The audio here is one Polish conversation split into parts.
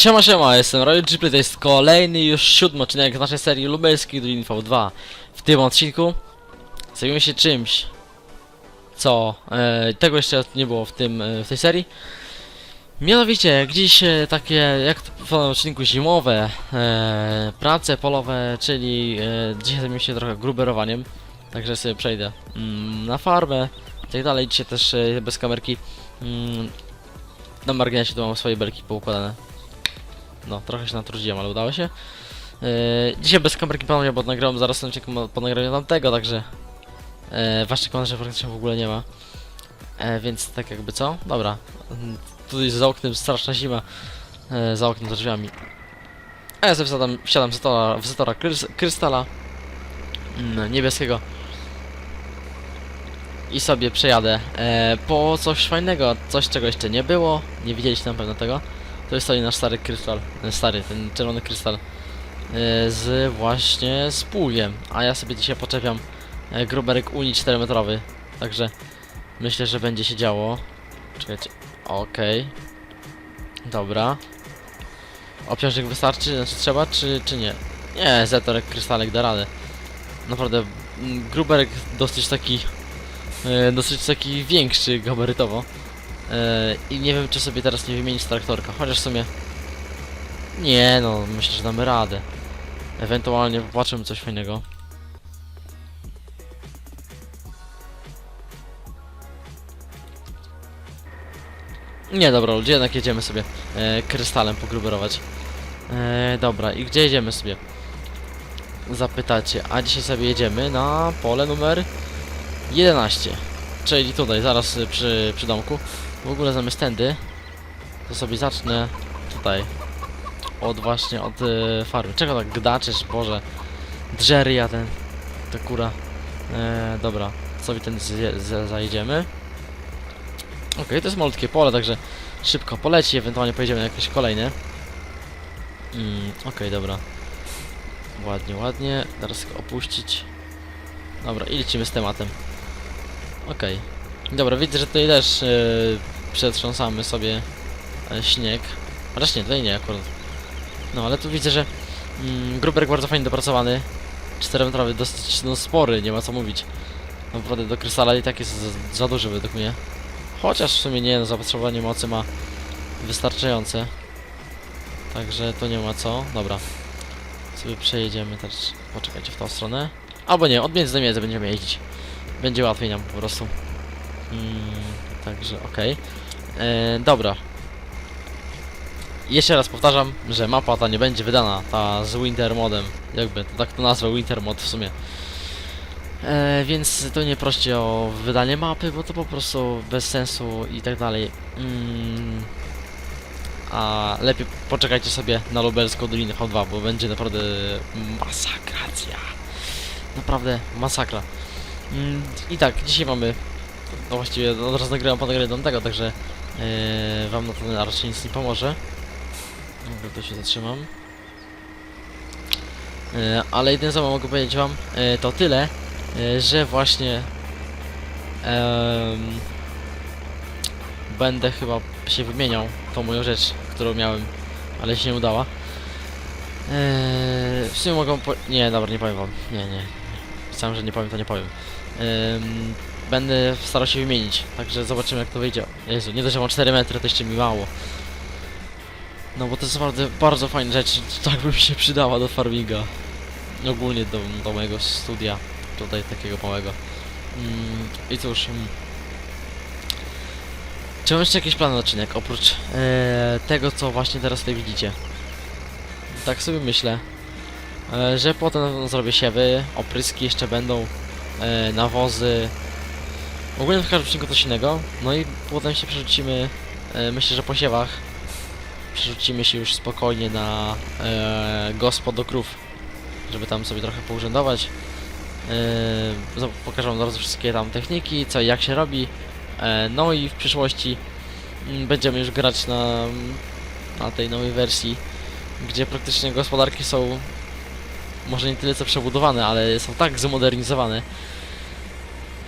Siema, siema, jestem Royal Ghibli, to jest kolejny już siódmy odcinek z naszej serii lubelskiej Dolin V2. W tym odcinku zajmiemy się czymś, co e, tego jeszcze nie było w tym e, w tej serii. Mianowicie, dziś e, takie, jak w tym odcinku zimowe e, prace polowe, czyli e, dzisiaj zajmiemy się trochę gruberowaniem, także sobie przejdę mm, na farmę i tak dalej. Dzisiaj też e, bez kamerki mm, na marginesie tu mam swoje belki poukładane. No, trochę się natrudziłem, ale udało się. Yy, dzisiaj bez kamerki panowie, bo nagrałem zaraz odcinek po nagraniu tamtego, także yy, waszych komentarzy praktycznie w ogóle nie ma. E, więc tak jakby co? Dobra. Mm, Tutaj za oknem straszna zima. E, za oknem za drzwiami. A ja sobie wsiadam, wsiadam w Zetora, krys, Krystala. Mm, niebieskiego. I sobie przejadę po coś fajnego, coś czego jeszcze nie było. Nie widzieliście na pewno tego. To jest sobie nasz stary krystal, e, stary, ten czerwony krystal e, z właśnie z pługiem, a ja sobie dzisiaj poczepiam e, gruberek Uni 4-metrowy, także myślę, że będzie się działo. Czekajcie, okej, dobra. Obciążnik wystarczy, znaczy trzeba, czy, czy nie? Nie, Zetorek krystalek da radę. Naprawdę, gruberek dosyć taki, e, dosyć taki większy gabarytowo. Yy, I nie wiem, czy sobie teraz nie wymienić traktorka, chociaż w sumie... Nie no, myślę, że damy radę. Ewentualnie popatrzymy coś fajnego. Nie, dobra, ludzie, jednak jedziemy sobie e, krystalem pogruberować. E, dobra, i gdzie jedziemy sobie? Zapytacie, a dzisiaj sobie jedziemy na pole numer 11. Czyli tutaj, zaraz y, przy, przy domku. W ogóle zamiast tędy, to sobie zacznę tutaj. Od właśnie, od y, farmy. Czego tak gdaczysz, Boże. Drzery, ja ten, ta kura. E, dobra, sobie ten zje- z- zajedziemy. Okej, to jest malutkie pole, także szybko poleci, ewentualnie pojedziemy na jakieś kolejne. Mm, Okej, dobra. Ładnie, ładnie. Teraz go opuścić. Dobra, i lecimy z tematem. Okej. Dobra, widzę, że tutaj też yy, przetrząsamy sobie e, śnieg. Chociaż nie, tutaj nie akurat. No, ale tu widzę, że mm, gruberek bardzo fajnie dopracowany. 4-metrowy, dosyć no, spory, nie ma co mówić. Naprawdę do krystala i tak jest za, za duży według mnie. Chociaż w sumie nie, no, zapotrzebowanie mocy ma wystarczające. Także to nie ma co. Dobra. Sobie przejedziemy też. Poczekajcie w tą stronę. Albo nie, od między do między będziemy jeździć. Będzie łatwiej nam po prostu. Mm, także okej. E, Dobra. Jeszcze raz powtarzam, że mapa ta nie będzie wydana, ta z Winter modem. Jakby, to tak to nazwę Winter mod w sumie. E, więc to nie proście o wydanie mapy, bo to po prostu bez sensu i tak dalej. Mm, a lepiej poczekajcie sobie na lubelską Dolinę V2, bo będzie naprawdę masakracja. Naprawdę masakra. Mm, I tak, dzisiaj mamy. No właściwie od razu nagrywam po nagraniu tego, także yy, wam na to raczej nic nie pomoże. Dobra, to się zatrzymam. Yy, ale jedyne co mogę powiedzieć wam, yy, to tyle, yy, że właśnie em, będę chyba się wymieniał tą moją rzecz, którą miałem, ale się nie udała. Yy, w sumie mogę po... Nie, dobra, nie powiem wam. Nie, nie. Myślałem, że nie powiem, to nie powiem. Ym, będę starał się wymienić, także zobaczymy jak to wyjdzie. Jezu, nie dość, że mam 4 metry, to jeszcze mi mało. No bo to jest naprawdę bardzo fajna rzecz, tak by mi się przydała do farminga. Ogólnie do, do mojego studia, tutaj takiego małego. Mm, I cóż... Mm, czy mam jeszcze jakiś plan na odcinek, oprócz e, tego, co właśnie teraz tutaj widzicie? Tak sobie myślę, e, że potem zrobię siewy, opryski jeszcze będą, e, nawozy. Ogólnie w każdym odcinku coś innego. No i potem się przerzucimy, e, myślę, że po siewach przerzucimy się już spokojnie na e, gospod do krów, żeby tam sobie trochę pourzędować. E, pokażę wam zaraz wszystkie tam techniki, co i jak się robi. E, no i w przyszłości mm, będziemy już grać na, na tej nowej wersji, gdzie praktycznie gospodarki są może nie tyle co przebudowane, ale są tak zmodernizowane,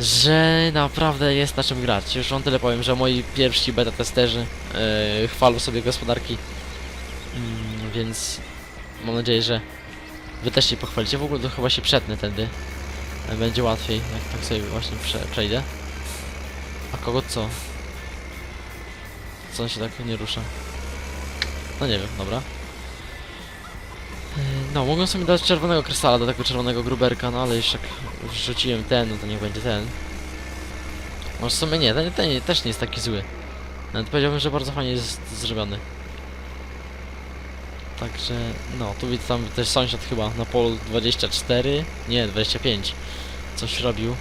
że naprawdę jest na czym grać. Już wam tyle powiem, że moi pierwsi beta testerzy yy, chwalą sobie gospodarki Mm, więc mam nadzieję, że wy też się pochwalicie. W ogóle to chyba się przetnę tędy. E, Będzie łatwiej, jak tak sobie właśnie prze przejdę. A kogo co? Co on się tak nie rusza? No nie wiem, dobra. E, No, mogłem sobie dać czerwonego krystala do tego czerwonego gruberka, no ale już jak wrzuciłem ten, no to niech będzie ten. Może w sumie nie, ten, ten też nie jest taki zły. Nawet powiedziałbym, że bardzo fajnie jest zrobiony. Także, no, tu widzę tam też sąsiad chyba na polu 24, nie, 25. Coś robił.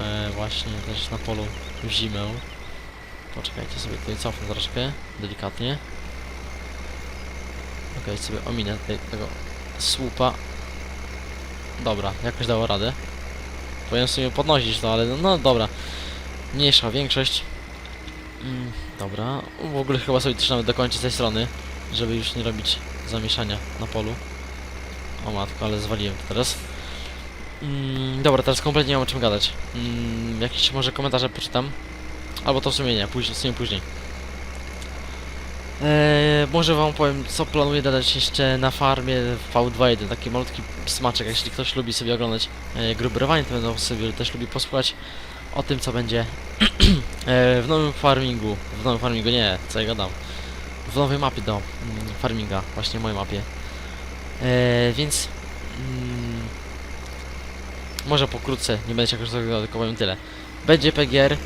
E, właśnie też na polu w zimę. Poczekajcie sobie tutaj cofnę troszkę, delikatnie. Okej, sobie ominę tutaj tego słupa. Dobra, jakoś dało radę. Powinien sobie podnosić to, ale no, no dobra. Mniejsza większość. Mm, dobra, w ogóle chyba sobie nawet dokończyć z tej strony, żeby już nie robić zamieszania na polu. O matko, ale zwaliłem to teraz. Mm, dobra, teraz kompletnie nie mam o czym gadać. Mm, jakieś może komentarze poczytam. Albo to w sumie nie, później, w sumie później. Eee, może wam powiem, co planuję dodać jeszcze na farmie w V2.1, taki malutki smaczek, jeśli ktoś lubi sobie oglądać e, to będą sobie też lubi posłuchać o tym, co będzie e, w nowym farmingu, w nowym farmingu, nie, co ja gadam, w nowej mapie do mm, farminga, właśnie mojej mapie. E, więc mm, może pokrótce, nie będę się jakoś tylko powiem tyle. Będzie PGR, e,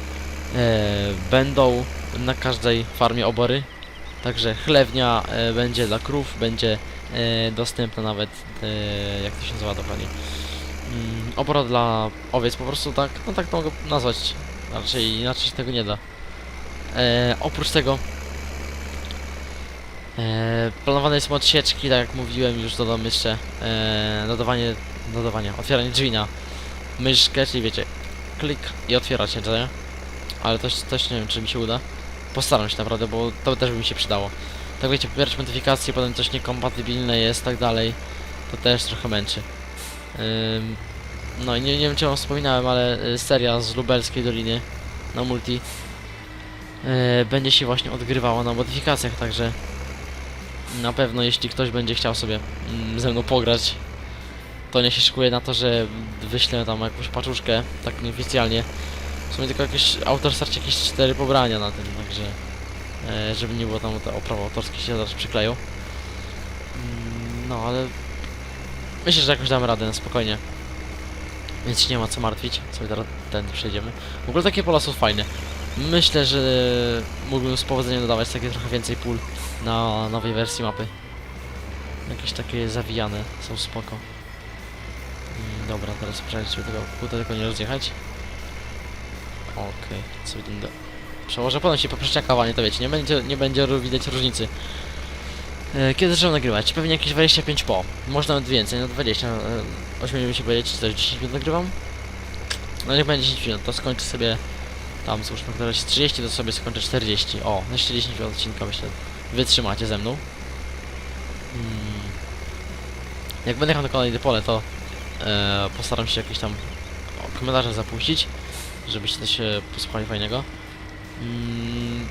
będą na każdej farmie obory, także chlewnia e, będzie dla krów, będzie e, dostępna nawet, e, jak to się nazywa dokładnie, mm, obora dla owiec, po prostu tak, no tak to mogę nazwać, raczej inaczej się tego nie da. Oprócz tego planowane są odsieczki, tak jak mówiłem, już dodam jeszcze dodawanie, dodawanie, otwieranie drzwi na myszkę, czyli wiecie, klik i otwieracie, nie? Ale też, też nie wiem, czy mi się uda. Postaram się naprawdę, bo to też by mi się przydało. Tak wiecie, pobierać modyfikacje, potem coś niekompatybilne jest, tak dalej. To też trochę męczy. Ym, no i nie, nie wiem, czy wam wspominałem, ale y, seria z Lubelskiej Doliny na multi y, będzie się właśnie odgrywała na modyfikacjach, także na pewno jeśli ktoś będzie chciał sobie mm, ze mną pograć, to nie się szykuje na to, że wyślę tam jakąś paczuszkę, tak nieoficjalnie. W sumie tylko jakieś autor starcie jakieś cztery pobrania na tym, także e, żeby nie było tam te oprawy autorskie się zaraz przykleją. Mm, No ale myślę, że jakoś damy radę na spokojnie. Więc nie ma co martwić, sobie teraz ten przejdziemy. W ogóle takie pola są fajne. Myślę, że mógłbym z powodzeniem dodawać takie trochę więcej pól na nowej wersji mapy. Jakieś takie zawijane są spoko. Mm, Dobra, teraz przejdź sobie tego kółka tylko nie rozjechać. Okej, co będę... Przełożę potem się poprzeczakawanie, to wiecie, nie będzie, nie będzie widać różnicy. E, Kiedy zacząłem nagrywać? Pewnie jakieś 25 po. Może nawet więcej, no 20. E, ośmieliłem się powiedzieć, czy też 10 minut nagrywam? No niech będzie 10 minut, to skończę sobie... Tam, załóżmy, któraś 30, to sobie skończę 40. O, jeszcze 10 minut odcinka, myślę, wytrzymacie ze mną. Mm. Jak będę jechał na kolejne pole, to e, postaram się jakieś tam komentarze zapuścić, żebyście też e, posłuchali fajnego. Mm,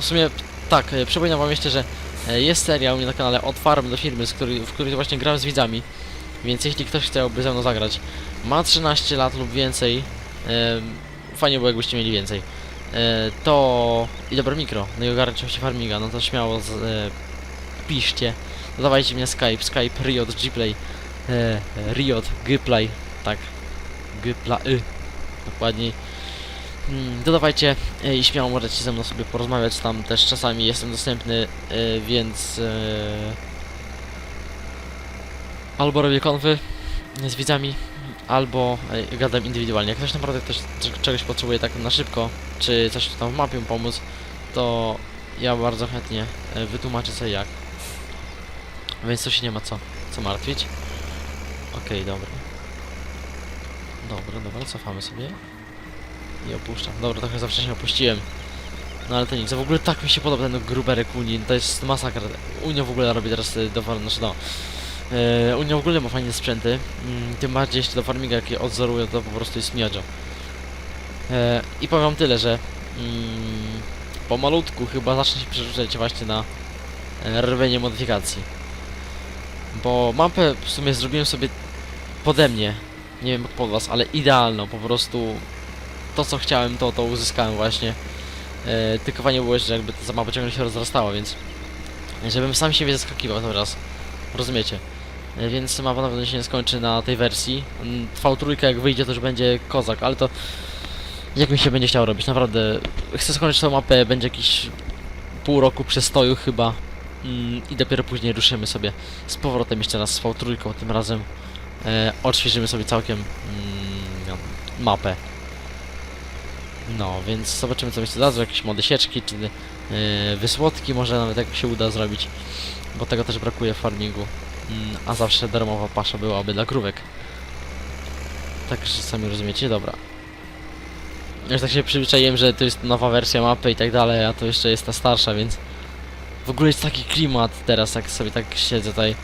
w sumie tak, e, przypominam wam jeszcze, że e, jest seria u mnie na kanale od farmy do firmy, z której, w której właśnie gram z widzami. Więc jeśli ktoś chciałby ze mną zagrać, ma 13 lat lub więcej, e, fajnie było jakbyście mieli więcej, to i dobre mikro, no i ogarnąć oczywiście farminga, no to śmiało z, e, piszcie, dodawajcie mnie Skype, Skype, Riot, Gplay, e, Riot, Gplay, tak, Gpla, y, dokładniej. Mm, Dodawajcie e, i śmiało możecie ze mną sobie porozmawiać, tam też czasami jestem dostępny, e, więc e, albo robię konwy z widzami, albo gadam indywidualnie. Jak ktoś naprawdę ktoś cze- czegoś potrzebuje tak na szybko, czy coś tam w mapie pomóc, to ja bardzo chętnie wytłumaczę i jak. Więc to się nie ma co, co martwić. Okej, dobra. Dobra, dobra, cofamy sobie. I opuszczam. Dobra, trochę za wcześnie opuściłem. No ale to nic, w ogóle tak mi się podoba ten gruberek Unii, to jest masakra. Unia w ogóle robi teraz y, do znaczy no. E, Unia w ogóle ma fajne sprzęty, mm, tym bardziej jeśli do farminga jakie odzorują, to po prostu jest miodzio. E, I powiem tyle, że mm, pomalutku chyba zacznę się przerzucać właśnie na e, robienie modyfikacji. Bo mapę w sumie zrobiłem sobie pode mnie. Nie wiem jak pod was, ale idealną. Po prostu to co chciałem, to, to uzyskałem właśnie. E, tylko fajnie było, że jakby ta mapa ciągle się rozrastała, więc żebym sam siebie zaskakiwał teraz. Rozumiecie? E, Więc mapa na pewno się nie skończy na tej wersji. Mm, V3 jak wyjdzie to już będzie kozak, ale to jak mi się będzie chciało robić, naprawdę chcę skończyć tą mapę, będzie jakiś pół roku przestoju chyba mm, i dopiero później ruszymy sobie z powrotem jeszcze raz z V3, tym razem e, odświeżymy sobie całkiem mm, mapę. No, więc zobaczymy co mi się dadzą, jakieś mody sieczki, czy e, wysłodki może nawet jak się uda zrobić, bo tego też brakuje w farmingu, mm, a zawsze darmowa pasza byłaby dla krówek. Także sami rozumiecie, dobra. Już tak się przyzwyczaiłem, że to jest nowa wersja mapy i tak dalej, a to jeszcze jest ta starsza, więc w ogóle jest taki klimat teraz, jak sobie tak siedzę tutaj.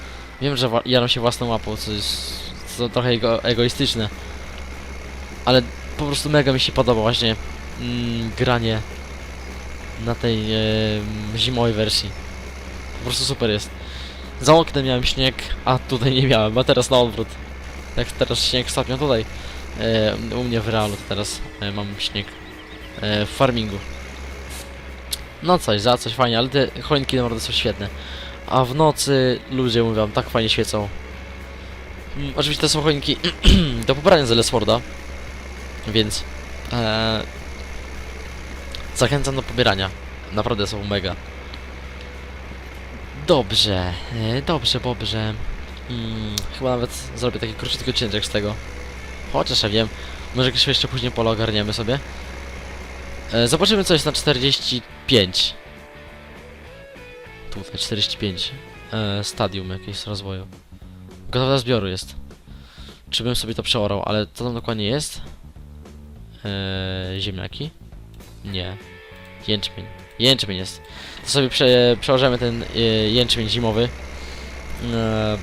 Wiem, że jaram się własną mapą, co jest co trochę ego egoistyczne, ale po prostu mega mi się podoba właśnie mm, granie na tej e, zimowej wersji. Po prostu super jest. Za oknem miałem śnieg, a tutaj nie miałem, a teraz na odwrót. Jak teraz śnieg ostatnio tutaj. E, u mnie w realu teraz e, mam śnieg e, w farmingu. No coś, za coś fajnie, ale te choinki naprawdę są świetne. A w nocy ludzie mówią, tak fajnie świecą. Mm, oczywiście to są choinki do pobrania z Lesforda, więc e, zachęcam do pobierania. Naprawdę są mega. Dobrze, e, dobrze, dobrze. Mm, chyba nawet zrobię taki krótki odcinek z tego. Chociaż ja wiem, może jakieś jeszcze później pole ogarniemy sobie. E, zobaczymy co jest na 45. Tutaj 45. E, stadium jakieś rozwoju. Gotowe do zbioru jest. Czy bym sobie to przeorał, ale co tam dokładnie jest? E, ziemniaki? Nie. Jęczmień. Jęczmień jest. To sobie prze, przełożymy ten e, jęczmień zimowy. E,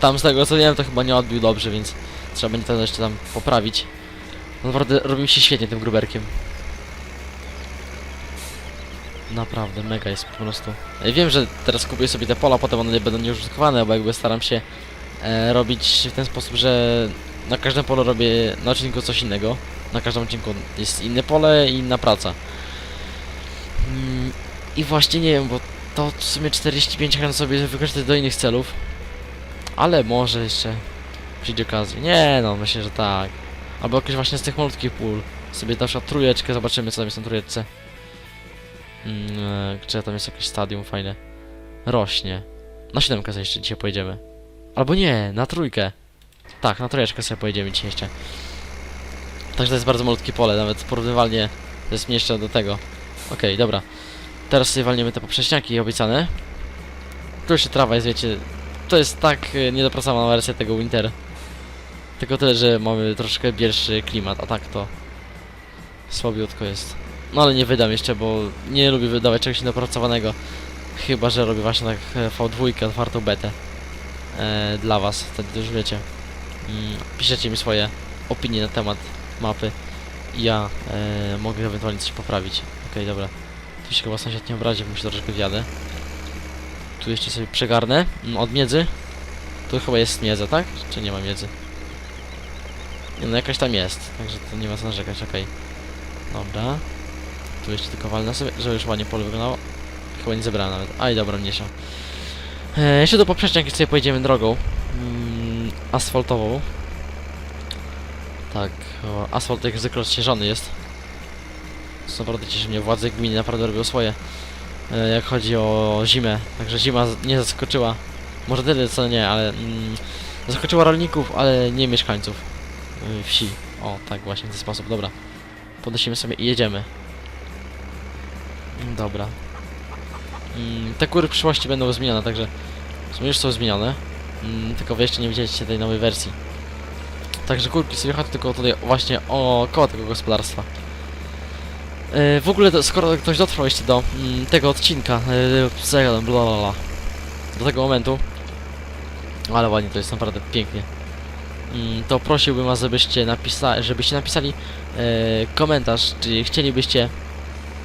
tam z tego co wiem to chyba nie odbił dobrze, więc trzeba będzie to jeszcze tam poprawić. No Naprawdę robi się świetnie tym gruberkiem. Naprawdę, mega jest po prostu. Wiem, że teraz kupuję sobie te pola, potem one będą nieużytkowane, bo jakby staram się e, robić w ten sposób, że na każdym polu robię na odcinku coś innego. Na każdym odcinku jest inne pole i inna praca. Mm, I właśnie nie wiem, bo to w sumie 45 chciałem sobie wykorzystać do innych celów. Ale może jeszcze przyjdzie okazja. Nie no, myślę, że tak. Albo jakieś właśnie z tych malutkich pól. Sobie na przykład trójeczkę, zobaczymy co tam jest na trójeczce. Mm, e, czy tam jest jakieś stadium fajne. Rośnie. Na siódemkę jeszcze dzisiaj pojedziemy. Albo nie, na trójkę. Tak, na trójeczkę sobie pojedziemy dzisiaj jeszcze. Także to jest bardzo malutkie pole, nawet porównywalnie to jest mniejsze do tego. Okej, dobra. Teraz sobie walniemy te poprześniaki obiecane. Tu jeszcze trawa jest, wiecie, to jest tak e, niedopracowana wersja tego Winter. Tylko tyle, że mamy troszkę bielszy klimat, a tak to słabiutko jest. No ale nie wydam jeszcze, bo nie lubię wydawać czegoś niedopracowanego. Chyba, że robię właśnie tak e, V2, otwartą betę. E, dla was, wtedy już wiecie. Mm, piszecie mi swoje opinie na temat mapy. I ja e, mogę ewentualnie coś poprawić. Okej, dobra. Tu się chyba sąsiad nie obrazi, bo się troszkę wjadę. Tu jeszcze sobie przegarnę mm, od miedzy. Tu chyba jest miedza, tak? Czy nie ma miedzy? Nie, no jakaś tam jest, także to nie ma co narzekać, okej. Dobra. Tu jeszcze tylko walnę sobie, żeby już ładnie pole wyglądało. Chyba nie zebrałem nawet. Aj, dobra, mniejsza. E, jeszcze do poprzeczniak sobie pojedziemy drogą. Mm, asfaltową. Tak, asfalt jak zwykle odśnieżony jest. Co naprawdę cieszy mnie, władze gminy naprawdę robią swoje. E, jak chodzi o zimę. Także zima nie zaskoczyła. Może tyle co nie, ale mm, zaskoczyła rolników, ale nie mieszkańców y, wsi. O, tak właśnie w ten sposób. Dobra. Podnosimy sobie i jedziemy. Mm, Dobra. Mm, Te kury w przyszłości będą zmienione, także w sumie już są zmienione. Mm, Tylko wy jeszcze nie widzieliście tej nowej wersji. Także kurki sobie chodź tylko tutaj właśnie o koło tego gospodarstwa. E, w ogóle to, skoro ktoś dotrwał jeszcze do mm, tego odcinka, yy, bla, do tego momentu, ale ładnie to jest naprawdę pięknie, mm, to prosiłbym was, żebyście, napisa żebyście napisali e, komentarz, czy chcielibyście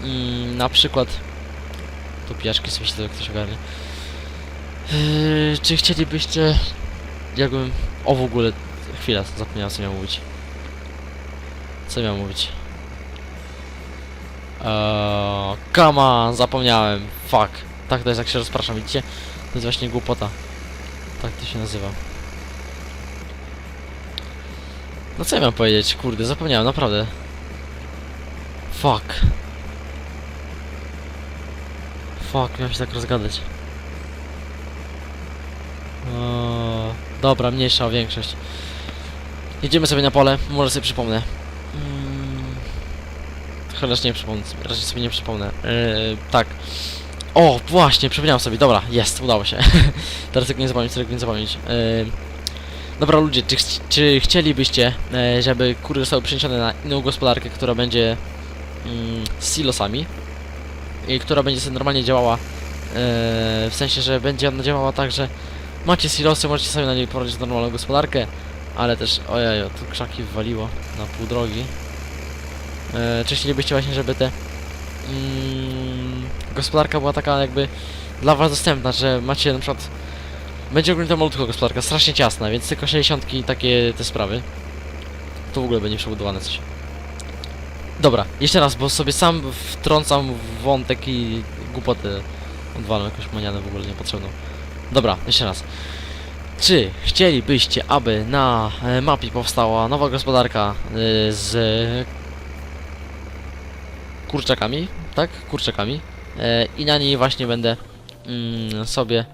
mm, na przykład tu pijaczki sobie się ktoś ogarnie Yy, czy chcielibyście... Jakbym... O w ogóle... Chwila, zapomniałem co miałem mówić. Co miałem mówić? Eee, come on, zapomniałem. Fuck. Tak to jest jak się rozpraszam, widzicie? To jest właśnie głupota. Tak to się nazywa. No co ja miałem powiedzieć? Kurde, zapomniałem, naprawdę. Fuck. Fuck, miałem się tak rozgadać. Dobra, mniejsza większość. Jedziemy sobie na pole, może sobie przypomnę. Mm, Chociaż nie przypomnę, raczej sobie nie przypomnę. Yy, tak. O, właśnie, przypomniałem sobie, dobra, jest, udało się. Teraz tego nie zapomnieć, tego nie zapomnieć. Yy, dobra, ludzie, czy, czy chcielibyście, e, żeby kury zostały przeniesione na inną gospodarkę, która będzie mm, z silosami i która będzie sobie normalnie działała, e, w sensie, że będzie ona działała tak, że macie silosy, możecie sobie na niej prowadzić normalną gospodarkę, ale też, ojej, tu krzaki wywaliło na pół drogi. E, czy chcielibyście właśnie, żeby te mm, gospodarka była taka jakby dla was dostępna, że macie na przykład będzie ogólnie to malutka gospodarka, strasznie ciasna, więc tylko 60 takie te sprawy. To w ogóle będzie przebudowane coś. Dobra, jeszcze raz, bo sobie sam wtrącam wątek i głupoty odwalam jakąś manianę w ogóle niepotrzebną. Dobra, jeszcze raz. Czy chcielibyście, aby na e, mapie powstała nowa gospodarka e, z kurczakami, tak? Kurczakami. E, I na niej właśnie będę mm, sobie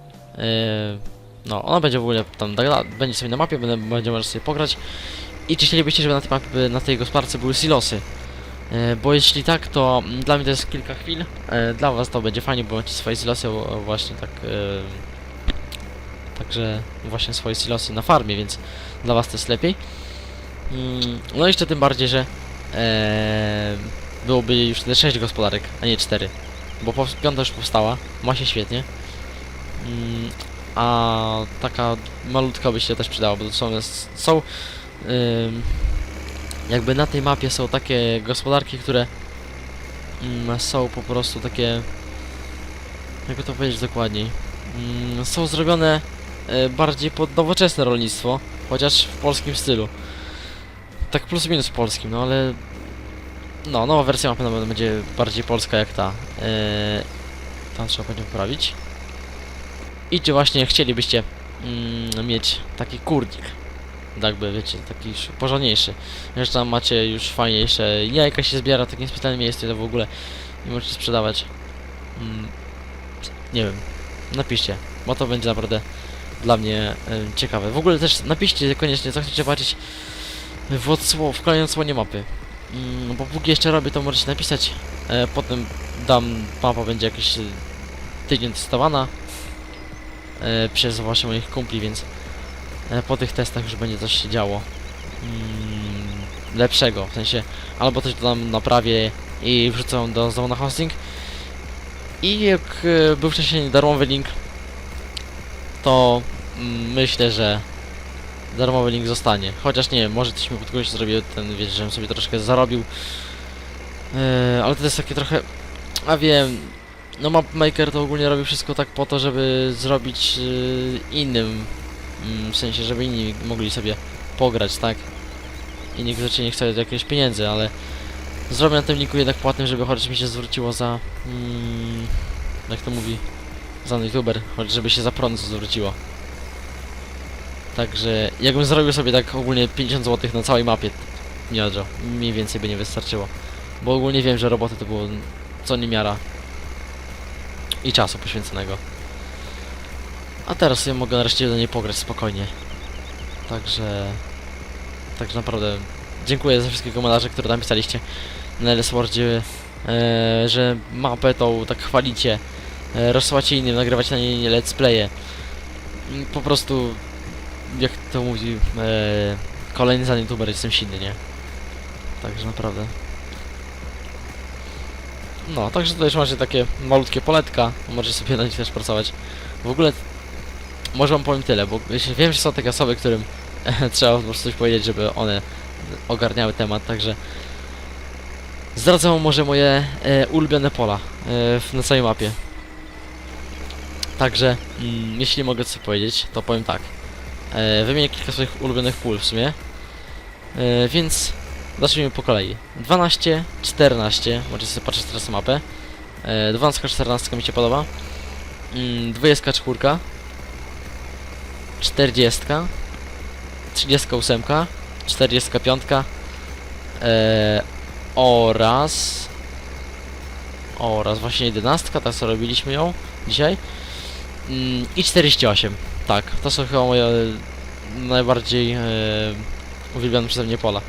no, ona będzie w ogóle tam, da- będzie sobie na mapie, będę, będzie można sobie pograć. I czy chcielibyście, żeby na tej mapie, na tej gospodarce były silosy? Bo jeśli tak, to mm, dla mnie to jest kilka chwil. Dla was to będzie fajnie, bo macie swoje silosy właśnie tak... E, także właśnie swoje silosy na farmie, więc dla was to jest lepiej. Mm, no jeszcze tym bardziej, że e, byłoby już wtedy 6 gospodarek, a nie 4. Bo piąta już powstała, ma się świetnie. Mm, a taka malutka by się też przydała, bo są, są ym, jakby na tej mapie są takie gospodarki, które ym, są po prostu takie jakby to powiedzieć dokładniej są zrobione bardziej pod nowoczesne rolnictwo, chociaż w polskim stylu. Tak plus minus polskim, no ale no, nowa wersja na pewno będzie bardziej polska jak ta. Yy, tam trzeba będzie poprawić. I czy właśnie chcielibyście mm, mieć taki kurnik, jakby wiecie, taki już porządniejszy, że tam macie już fajniejsze jajka się zbiera w takim specjalnym miejscu to w ogóle i możecie sprzedawać. Mm, nie wiem, napiszcie, bo to będzie naprawdę dla mnie ciekawe. W ogóle też napiszcie koniecznie, co chcecie zobaczyć w, w kolejnej odsłonie mapy. Mm, bo póki jeszcze robię, to możecie napisać. E, potem dam, mapa będzie jakiś y, tydzień testowana e, przez właśnie moich kumpli, więc e, po tych testach już będzie coś się działo mm, lepszego, w sensie albo coś dodam, naprawię i wrzucę do znowu na hosting i jak e, był wcześniej darmowy link to mm, myślę, że darmowy link zostanie, chociaż nie wiem, może coś mi pod kogoś zrobił ten, wiesz, żebym sobie troszkę zarobił e, ale to jest takie trochę a wiem, no mapmaker to ogólnie robi wszystko tak po to, żeby zrobić y, innym, mm, w sensie, żeby inni mogli sobie pograć, tak? I nikt rzeczy nie chce jakieś pieniędzy, ale zrobię na tym linku jednak płatnym, żeby chociaż mi się zwróciło za, mm, jak to mówi, za youtuber, choć żeby się za prąd zwróciło. Także jakbym zrobił sobie tak ogólnie 50 zł na całej mapie, miodzio, mniej więcej by nie wystarczyło. Bo ogólnie wiem, że roboty to było co niemiara i czasu poświęconego. A teraz ja mogę nareszcie do niej pograć spokojnie. Także... Także naprawdę dziękuję za wszystkie komentarze, które tam pisaliście na LSWordzie, e, że mapę tą tak chwalicie, e, rozsyłacie innym, nagrywacie na niej let's playe. Mm, Po prostu, jak to mówi e, kolejny za youtuber, jestem silny, nie? Także naprawdę. No, także tutaj już macie takie malutkie poletka, możecie sobie na nich też pracować. W ogóle, może wam powiem tyle, bo wiem, że są takie osoby, którym trzeba po prostu coś powiedzieć, żeby one ogarniały temat, także zdradzę może moje e, ulubione pola e, na całej mapie. Także, mm, jeśli mogę co powiedzieć, to powiem tak. E, wymienię kilka swoich ulubionych pól w sumie. E, więc zacznijmy po kolei. 12, 14, możecie sobie patrzeć teraz na mapę. E, 12, 14 mi się podoba. Mm, 24, 40, 38, 45 e, oraz oraz właśnie 11, tak co robiliśmy ją dzisiaj. Mm, I 48. Tak, to są chyba moje najbardziej e, uwielbione przeze mnie pola.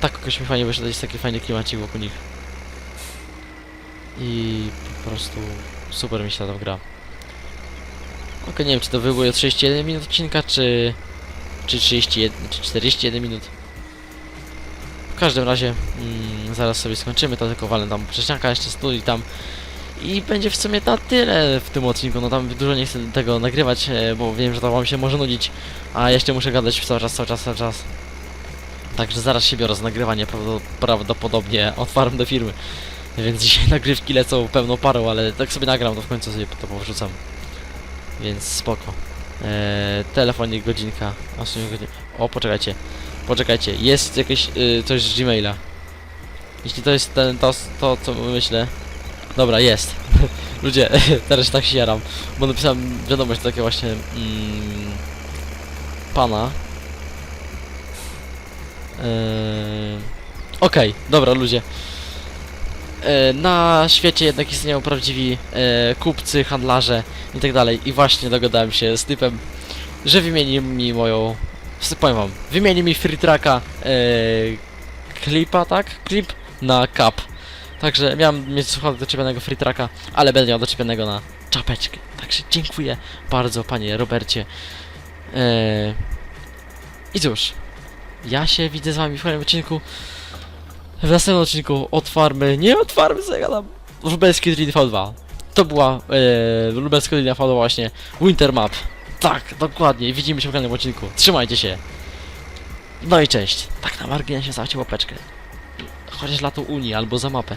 Tak jakoś mi fajnie wyszedł, jest taki fajny klimacik wokół nich. I po prostu super mi się tam gra. Okej, nie wiem czy to wywołuje 31 minut odcinka, czy, czy 31, czy 41 minut. W każdym razie mm, zaraz sobie skończymy, to tylko walę tam przecianka jeszcze studi tam i będzie w sumie na tyle w tym odcinku, no tam dużo nie chcę tego nagrywać, e, bo wiem, że to wam się może nudzić, a jeszcze muszę gadać cały czas, cały czas, cały czas. Także zaraz się biorę za nagrywanie, prawdo- prawdopodobnie od farm do firmy. Więc dzisiaj nagrywki lecą pełną parą, ale tak sobie nagram, to w końcu sobie to powrzucam. Więc spoko. Eee, telefonik, godzinka. O, poczekajcie. Poczekajcie, jest jakieś y, coś z Gmaila. Jeśli to jest ten, to, to co myślę. Dobra, jest. Ludzie, teraz tak się jaram, bo napisałem wiadomość takie właśnie mm, pana. Eee, Okej, dobra ludzie. E, na świecie jednak istnieją prawdziwi e, kupcy, handlarze i tak dalej. I właśnie dogadałem się z typem, że wymieni mi moją. Powiem wam, wymieni mi free tracka e, klipa, tak? Klip na cap. Także miałem mieć słuchawkę doczepionego free tracka, ale będę miał doczepionego na czapeczkę. Także dziękuję bardzo panie Robercie. E, I cóż, ja się widzę z wami w kolejnym odcinku. W następnym odcinku od farmy, nie od farmy, co ja gadam, Lubelski Dream V2. To była e, Lubelska Dream V2 właśnie, Winter Map. Tak, dokładnie, widzimy się w kolejnym odcinku. Trzymajcie się. No i cześć. Tak na marginesie stawcie łapeczkę. Chociaż dla tą Unii albo za mapę.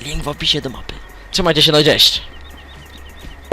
Link w opisie do mapy. Trzymajcie się, no cześć.